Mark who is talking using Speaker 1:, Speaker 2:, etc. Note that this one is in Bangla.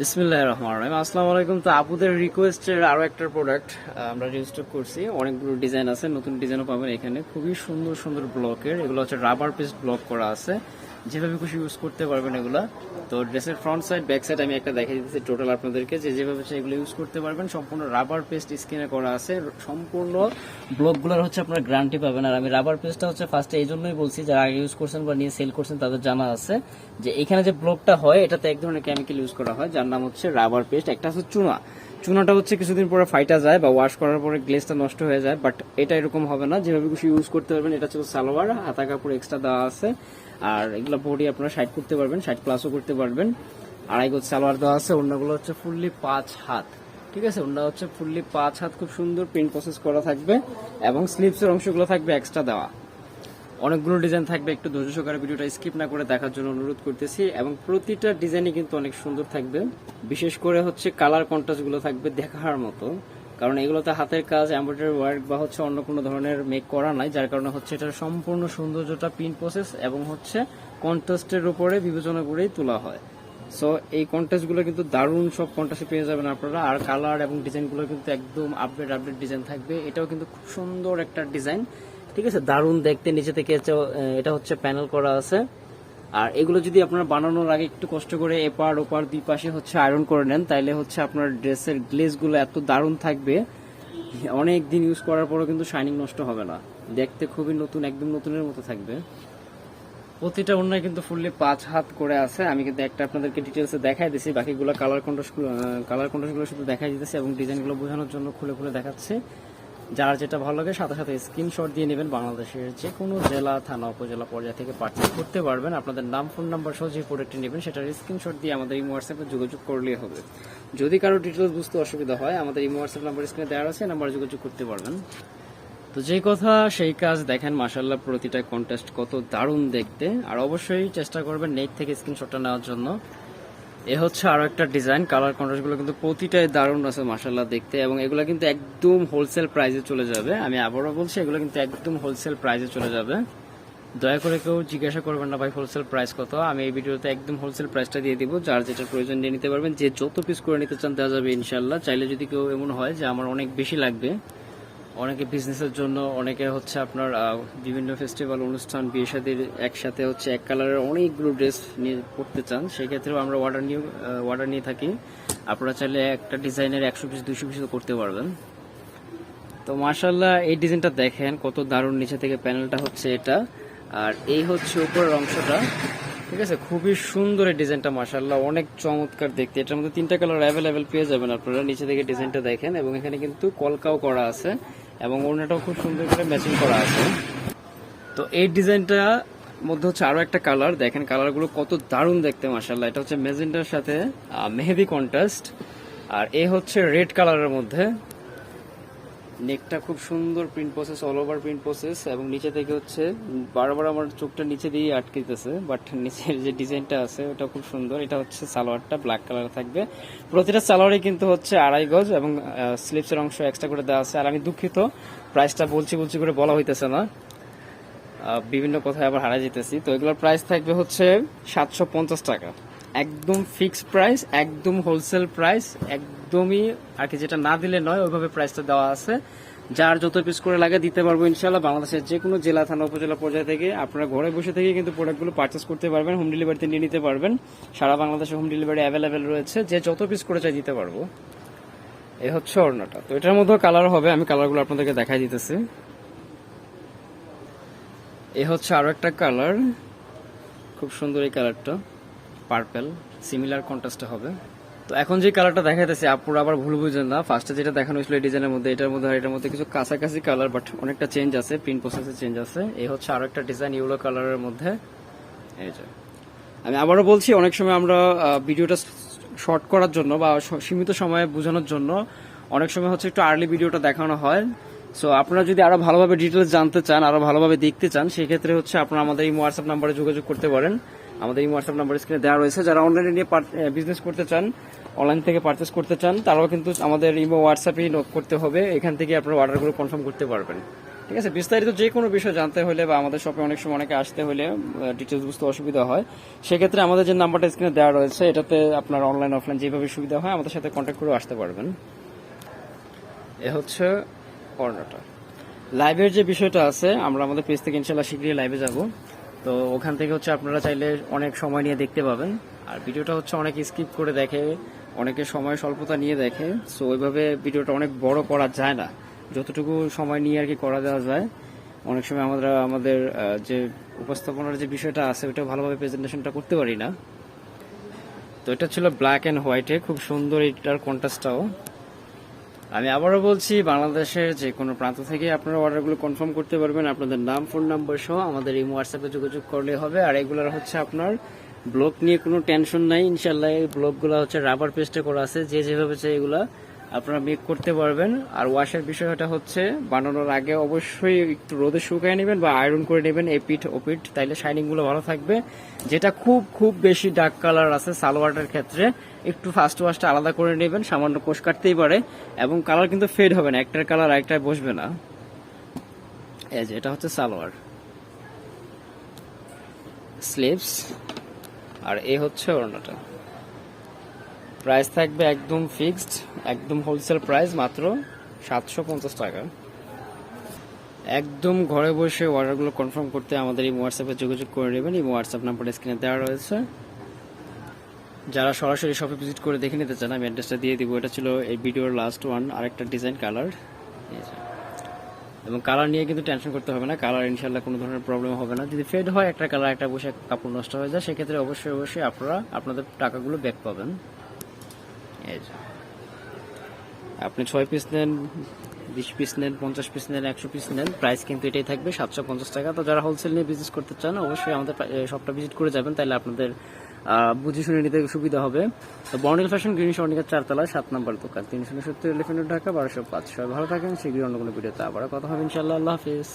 Speaker 1: বিসমিল্লাহ রহমান আলাইকুম। তো আপুদের একটা প্রোডাক্ট আমরা করছি। অনেকগুলো ডিজাইন আছে, নতুন ডিজাইনও পাবেন এখানে। খুবই সুন্দর সুন্দর ব্লকের এগুলো হচ্ছে রাবার পিস ব্লক করা আছে। যেভাবে খুশি ইউজ করতে পারবেন এগুলো। তো ড্রেসের ফ্রন্ট সাইড ব্যাক সাইড আমি একটা দেখিয়ে দিচ্ছি টোটাল আপনাদেরকে যে যেভাবে এগুলো ইউজ করতে পারবেন। সম্পূর্ণ রাবার পেস্ট স্কিনে করা আছে। সম্পূর্ণ ব্লকগুলোর হচ্ছে আপনার গ্যারান্টি পাবেন। আর আমি রাবার পেস্টটা হচ্ছে ফার্স্টে এই জন্যই বলছি, যারা আগে ইউজ করছেন বা নিয়ে সেল করছেন, তাদের জানা আছে যে এখানে যে ব্লকটা হয়, এটাতে এক ধরনের কেমিক্যাল ইউজ করা হয়, যার নাম হচ্ছে রাবার পেস্ট একটা হচ্ছে চুনা। চুনাটা হচ্ছে কিছুদিন পরে ফাইটা যায় বা ওয়াশ করার পরে গ্লেসটা নষ্ট হয়ে যায় বাট এটা এরকম হবে না। যেভাবে খুশি ইউজ করতে পারবেন, এটা হচ্ছে সালোয়ার, হাতা কাপড় এক্সট্রা দেওয়া আছে। আর এগুলো বডি আপনারা সাইড করতে পারবেন সাইড প্লাসও করতে পারবেন। আড়াই গোজ সালোয়ার দেওয়া আছে, অন্যগুলো হচ্ছে ফুললি পাঁচ হাত। ঠিক আছে? অন্য হচ্ছে ফুললি পাঁচ হাত, খুব সুন্দর প্রিন্ট প্রসেস করা থাকবে এবং স্লিপসের অংশগুলো থাকবে এক্সট্রা দেওয়া। অনেকগুলো ডিজাইন থাকবে, একটু ধৈর্য সহকারে ভিডিওটা স্কিপ না করে দেখার জন্য অনুরোধ করতেছি এবং প্রতিটা ডিজাইনই কিন্তু অনেক সুন্দর থাকবে। বিশেষ করে হচ্ছে কালার কন্ট্রাস্টগুলো থাকবে দেখার মতো, কারণ এগুলোতে হাতের কাজ এমব্রয়ডারি ওয়ার্ক বা হচ্ছে অন্য কোনো ধরনের মেক করা নাই, যার কারণে হচ্ছে এটার সম্পূর্ণ সৌন্দর্যটা পিন প্রসেস এবং হচ্ছে কন্ট্রাস্টের উপরে বিবেচনা করেই তোলা হয়। সো এই কন্টেস্টগুলো কিন্তু দারুণ সব কন্টেস্টে পেয়ে যাবেন আপনারা, আর কালার এবং ডিজাইনগুলো কিন্তু একদম আপডেট আপডেট ডিজাইন থাকবে। এটাও কিন্তু খুব সুন্দর একটা ডিজাইন ঠিক আছে? দারুণ দেখতে, নিচে থেকে এটা হচ্ছে প্যানেল করা আছে। আর এগুলো যদি আপনার বানানোর আগে একটু কষ্ট করে এপার ওপার দুই পাশে হচ্ছে আয়রন করে নেন, তাইলে হচ্ছে আপনার ড্রেসের গ্লেজগুলো এত দারুণ থাকবে। অনেক দিন ইউজ করার পরও কিন্তু শাইনিং নষ্ট হবে না। দেখতে খুবই নতুন, একদম নতুনের মতো থাকবে। প্রতিটা অন্যায় কিন্তু ফুললি পাঁচ হাত করে আছে। আমি কিন্তু একটা আপনাদেরকে ডিটেলসে দেখাই দিছি। বাকিগুলো কালার কন্ট্রাস্ট কালার কন্ট্রাস্টগুলো শুধু দেখাই দিতেছি এবং ডিজাইনগুলো বোঝানোর জন্য খুলে খুলে দেখাচ্ছে। যার যেটা ভালো লাগে, সাথে সাথে স্ক্রিনশট দিয়ে নেবেন। বাংলাদেশের যে কোনো জেলা, থানা, উপজেলা পর্যায় থেকে পারচেজ করতে পারবেন। আপনাদের নাম ফোন নাম্বার সহ যে প্রোডাক্টটি নেবেন, সেটার স্ক্রিনশট দিয়ে আমাদের এই হোয়াটসঅ্যাপে যোগাযোগ করলেই হবে। যদি কারও ডিটেলস বুঝতে অসুবিধা হয়, আমাদের এই হোয়াটসঅ্যাপ নাম্বার স্ক্রিনে দেওয়া আছে নাম্বার যোগাযোগ করতে পারবেন। তো যে কথা, সেই কাজ দেখেন মাসাল্লাহ প্রতিটা কন্টেস্ট কত দারুণ দেখতে। আর অবশ্যই চেষ্টা করবেন নেট থেকে স্ক্রিনশটটা নেওয়ার জন্য। এ হচ্ছে আরও একটা ডিজাইন কালার কন্ট্রাস্টগুলো কিন্তু প্রতিটাই দারুণ আছে মাসাল্লাহ দেখতে এবং এগুলো কিন্তু একদম হোলসেল প্রাইসে চলে যাবে। আমি আবারও বলছি, এগুলো কিন্তু একদম হোলসেল প্রাইসে চলে যাবে। দয়া করে কেউ জিজ্ঞাসা করবেন না ভাই হোলসেল প্রাইস কত? আমি এই ভিডিওতে একদম হোলসেল প্রাইসটা দিয়ে দিব। যার যেটা প্রয়োজন নিয়ে নিতে পারবেন, যে যত পিস করে নিতে চান দেওয়া যাবে ইনশাল্লাহ চাইলে যদি কেউ এমন হয় যে, আমার অনেক বেশি লাগবে। অনেকে বিজনেসের জন্য, অনেকে হচ্ছে আপনার বিভিন্ন ফেস্টিভ্যাল অনুষ্ঠান বিয়ে শাদীর একসাথে হচ্ছে এক কালারের অনেকগুলো ড্রেস নিয়ে পড়তে চান, সেক্ষেত্রেও আমরা অর্ডার নিয়ে অর্ডার নিয়ে থাকি। আপনারা চাইলে একটা ডিজাইনের একশো পিস দুশো পিসও করতে পারবেন। তো মার্শাল্লাহ এই ডিজাইনটা দেখেন, কত দারুণ নিচে থেকে প্যানেলটা হচ্ছে এটা। আর এই হচ্ছে উপরের অংশটা, ঠিক আছে? খুবই সুন্দর এই ডিজাইনটা মার্শাল্লাহ অনেক চমৎকার দেখতে। এটার মধ্যে তিনটা কালার অ্যাভেলেবেল পেয়ে যাবেন আপনারা, নিচে থেকে ডিজাইনটা দেখেন। এবং এখানে কিন্তু কলকাও করা আছে। এবং ওড়নাটাও খুব সুন্দর করে ম্যাচিং করা আছে। তো এই ডিজাইনটা মধ্যে হচ্ছে আরও একটা কালার দেখেন কালারগুলো কত দারুণ দেখতে মাসাল্লাহ এটা হচ্ছে মেজেন্টার সাথে মেহেদি কন্ট্রাস্ট আর এ হচ্ছে রেড কালারের মধ্যে। নেকটা খুব সুন্দর print process all over print process এবং নিচে থেকে হচ্ছে বারবার আমার চোখটা নিচে দিয়ে আটকেতেছে বাট নিচের যে ডিজাইনটা আছে ওটা খুব সুন্দর। এটা হচ্ছে সালোয়ারটা ব্ল্যাক কালার থাকবে। প্রতিটা সালোয়ারে কিন্তু হচ্ছে আড়াই গজ এবং স্লিপসের অংশ এক্সট্রা করে দেওয়া আছে। আর আমি দুঃখিত প্রাইসটা বলছি বলছি করে বলা হইতেছে না। বিভিন্ন কথায় আবার হারা যেতেছি। তো এগুলোর প্রাইস থাকবে হচ্ছে সাতশো পঞ্চাশ টাকা। একদম ফিক্সড প্রাইস একদম হোলসেল প্রাইস একদমই আর কি যেটা না দিলে নয়, ওইভাবে প্রাইসটা দেওয়া আছে। যার যত পিস করে লাগে দিতে পারব ইনশাল্লাহ বাংলাদেশের যে কোনো জেলা, থানা, উপজেলা পর্যায়ে থেকে আপনারা ঘরে বসে থেকে কিন্তু প্রোডাক্টগুলো পারচেস করতে পারবেন হোম ডেলিভারিতে নিয়ে নিতে পারবেন। সারা বাংলাদেশে হোম ডেলিভারি অ্যাভেলেবেল রয়েছে। যে যত পিস করে চাই দিতে পারব। এ হচ্ছে অর্ণটা তো এটার মধ্যেও কালার হবে, আমি কালারগুলো আপনাদেরকে দেখাই দিতেছি। এ হচ্ছে আরও একটা কালার খুব সুন্দর এই কালারটা পার্পেল সিমিলার কন্ট্রাস্টে হবে। তো এখন যে কালারটা দেখাইতেছে, আপুরা আবার ভুল বুঝেন না। ফার্স্টে যেটা দেখানো হয়েছিল, এই ডিজাইনের মধ্যে, এটার মধ্যে আর এটার মধ্যে কিছু কাছাকাছি কালার বাট অনেকটা চেঞ্জ আছে প্রিন্ট প্রসেসে চেঞ্জ আছে। এই হচ্ছে আরও একটা ডিজাইন ইউলো কালারের মধ্যে। এই যে। আমি আবারও বলছি, অনেক সময় আমরা ভিডিওটা শর্ট করার জন্য বা সীমিত সময়ে বোঝানোর জন্য অনেক সময় হচ্ছে একটু আর্লি ভিডিওটা দেখানো হয়। সো আপনারা যদি আরও ভালোভাবে ডিটেলস জানতে চান, আরও ভালোভাবে দেখতে চান, সেক্ষেত্রে হচ্ছে আপনারা আমাদের এই হোয়াটসঅ্যাপ নাম্বারে যোগাযোগ করতে পারেন। আমাদের এই হোয়াটসঅ্যাপ নাম্বার স্ক্রিনে দেওয়া রয়েছে। যারা অনলাইনে নিয়ে বিজনেস করতে চান অনলাইন থেকে পারচেস করতে চান, তারাও কিন্তু আমাদের ইমো হোয়াটসঅ্যাপেই নোট করতে হবে। এখান থেকে আপনারা অর্ডারগুলো কনফার্ম করতে পারবেন। ঠিক আছে? বিস্তারিত যে কোনো বিষয় জানতে হলে বা আমাদের শপে অনেক সময় অনেকে আসতে হলে ডিটেলস বুঝতে অসুবিধা হয়। সেক্ষেত্রে আমাদের যে নাম্বারটা স্ক্রিনে দেওয়া রয়েছে, এটাতে আপনার অনলাইন অফলাইন যেভাবে সুবিধা হয়, আমাদের সাথে কন্ট্যাক্ট করে আসতে পারবেন। এ হচ্ছে কর্নারটা। লাইভের যে বিষয়টা আছে, আমরা আমাদের পেজ থেকে ইনশাল্লাহ শীঘ্রই লাইভে যাব। তো ওখান থেকে হচ্ছে আপনারা চাইলে অনেক সময় নিয়ে দেখতে পাবেন। আর ভিডিওটা হচ্ছে অনেকে স্কিপ করে দেখে, অনেকে সময় স্বল্পতা নিয়ে দেখে। সো ওইভাবে ভিডিওটা অনেক বড় করা যায় না। যতটুকু সময় নিয়ে আর কি করা দেওয়া যায়, অনেক সময় আমরা আমাদের যে উপস্থাপনার যে বিষয়টা আছে ওটা ভালোভাবে প্রেজেন্টেশনটা করতে পারি না। তো এটা ছিল ব্ল্যাক অ্যান্ড হোয়াইটে খুব সুন্দর এটার কন্ট্রাস্টটাও আমি আবারও বলছি, বাংলাদেশের যে কোনো প্রান্ত থেকে আপনারা অর্ডারগুলো কনফার্ম করতে পারবেন। আপনাদের নাম, ফোন নাম্বার সহ আমাদের এই হোয়াটসঅ্যাপে যোগাযোগ করলে হবে। আর এগুলোর হচ্ছে আপনার ব্লক নিয়ে কোনো টেনশন নাই। ইনশাল্লাহ এই ব্লকগুলো হচ্ছে রাবার পেস্টে করা আছে। যে যেভাবে চাই এগুলা আপনারা মেক করতে পারবেন। আর ওয়াশের বিষয়টা হচ্ছে, বানানোর আগে অবশ্যই একটু রোদে শুকায় নেবেন বা আয়রন করে নেবেন, এই পিঠ ও পিঠ। তাইলে শাইনিংগুলো ভালো থাকবে। যেটা খুব খুব বেশি ডার্ক কালার আছে সালোয়ারটার ক্ষেত্রে, একটু ফার্স্ট ওয়াশটা আলাদা করে নেবেন, সামান্য কোষ কাটতেই পারে, এবং কালার কিন্তু ফেড হবে না, একটার কালার আরেকটায় বসবে না। এই যে, এটা হচ্ছে সালোয়ার। স্লিভস আর এ হচ্ছে ওড়নাটা। প্রাইস থাকবে একদম ফিক্সড, একদম হোলসেল প্রাইস মাত্র সাতশো পঞ্চাশ টাকা। একদম ঘরে বসে অর্ডারগুলো কনফার্ম করতে আমাদের এই হোয়াটসঅ্যাপে যোগাযোগ করে নেবেন। এই হোয়াটসঅ্যাপ নাম্বার স্ক্রিনে দেওয়া রয়েছে। যারা সরাসরি শপে ভিজিট করে দেখে নিতে চান, আমি অ্যাড্রেসটা দিয়ে দিব। এটা ছিল এই ভিডিওর লাস্ট ওয়ান আরেকটা ডিজাইন কালার এবং কালার নিয়ে কিন্তু টেনশন করতে হবে না। কালার ইনশাল্লাহ কোনো ধরনের প্রবলেম হবে না। যদি ফেড হয়, একটা কালার একটা বসে, কাপড় নষ্ট হয়ে যায়, সেক্ষেত্রে অবশ্যই অবশ্যই আপনারা আপনাদের টাকাগুলো ব্যাক পাবেন। আপনি ছয় পিস নেন, বিশ পিস নেন, পঞ্চাশ পিস নেন, একশো পিস নেন প্রাইস কিন্তু এটাই থাকবে, সাতশো পঞ্চাশ টাকা। তো যারা হোলসেল নিয়ে বিজনেস করতে চান, অবশ্যই আমাদের শপটা ভিজিট করে যাবেন তাহলে আপনাদের বুঝে শুনে নিতে সুবিধা হবে। তো বর্নিল ফ্যাশন গ্রিন স্বর্ণিকার চারতলায়, সাত নম্বর দোকান, তিনশো সত্তর এলিফেন্ট ঢাকা, বারোশো পাঁচ ভালো থাকেন, শীঘ্রই অন্য কোনো ভিডিওতে আবার কথা হবে ইনশাল্লাহ আল্লাহ হাফিজ।